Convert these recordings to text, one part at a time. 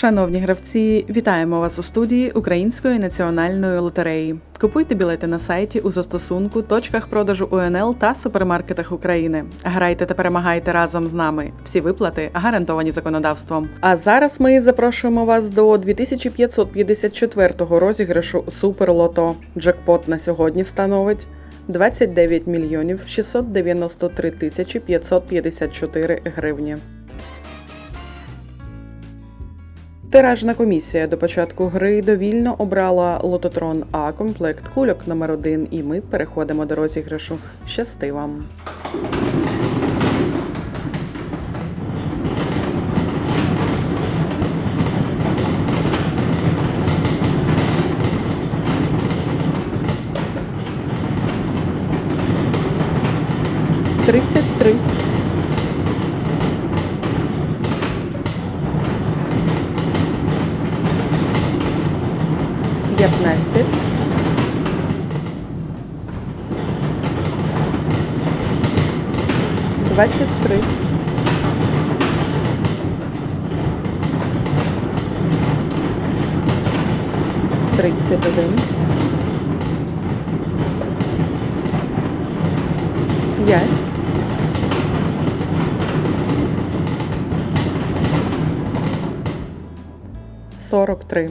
Шановні гравці, вітаємо вас у студії Української національної лотереї. Купуйте білети на сайті у застосунку, точках продажу УНЛ та супермаркетах України. Грайте та перемагайте разом з нами. Всі виплати гарантовані законодавством. А зараз ми запрошуємо вас до 2554-го розіграшу Суперлото. Джекпот на сьогодні становить 29 мільйонів 693 тисячі 554 гривні. Тиражна комісія до початку гри довільно обрала лототрон А комплект кульок номер 1 і ми переходимо до розіграшу. Щасти вам! Тридцять Двадцять три. Тридцять один. П'ять. Сорок три.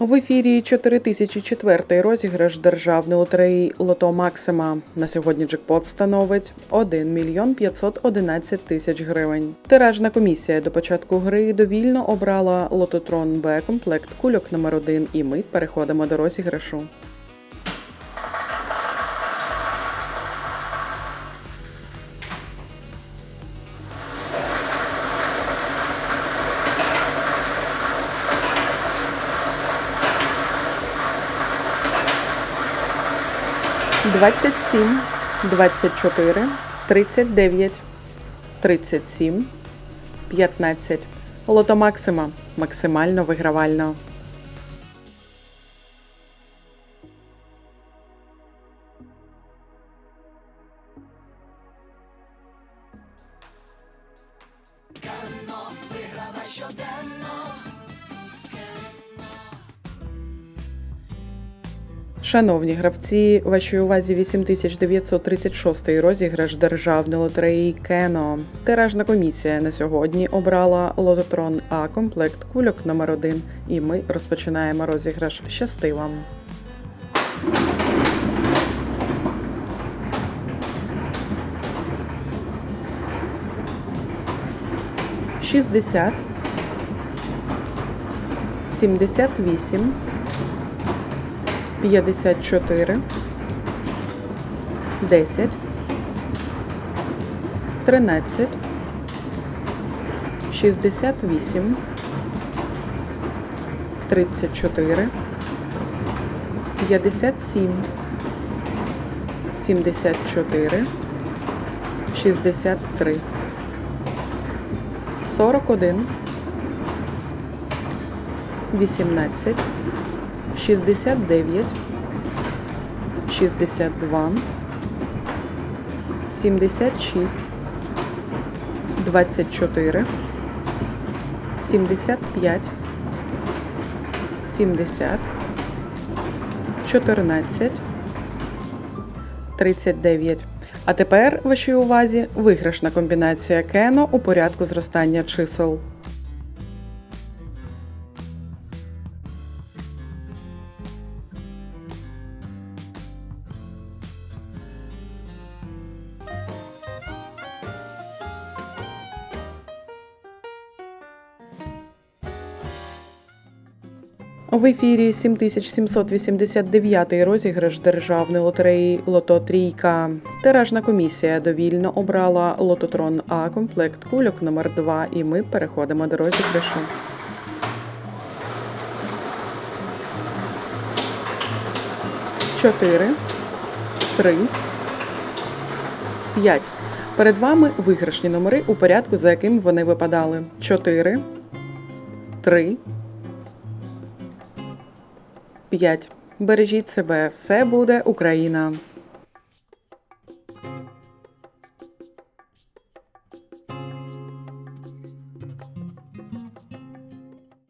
В ефірі 4004 розіграш державної лотереї Лото Максима. На сьогодні джекпот становить 1 мільйон 511 тисяч гривень. Тиражна комісія до початку гри довільно обрала лототрон Б комплект кульок номер 1 і ми переходимо до розіграшу. Двадцять сім, двадцять чотири, тридцять дев'ять, тридцять сім, п'ятнадцять. Лото Максима максимально вигравально. Шановні гравці, вашій увазі 8936 розіграш державної лотереї Кено. Тиражна комісія на сьогодні обрала лототрон А комплект кульок номер 1 і ми розпочинаємо розіграш. Щасти вам! Шістдесят, сімдесят вісім. 54, 10, 13, 68, 34, 57, 74, 63, 41, 18, 69, 62, 76, 24, 75, 70, 14, 39. А тепер вашій увазі виграшна комбінація кено у порядку зростання чисел. В ефірі 7789 розіграш державної лотереї Лото Трійка. Тиражна комісія довільно обрала лототрон А комплект кульок номер 2 і ми переходимо до розіграшу. Чотири, три, 5. Перед вами виграшні номери у порядку, за яким вони випадали. 4, 3, 5. Бережіть себе, все буде Україна!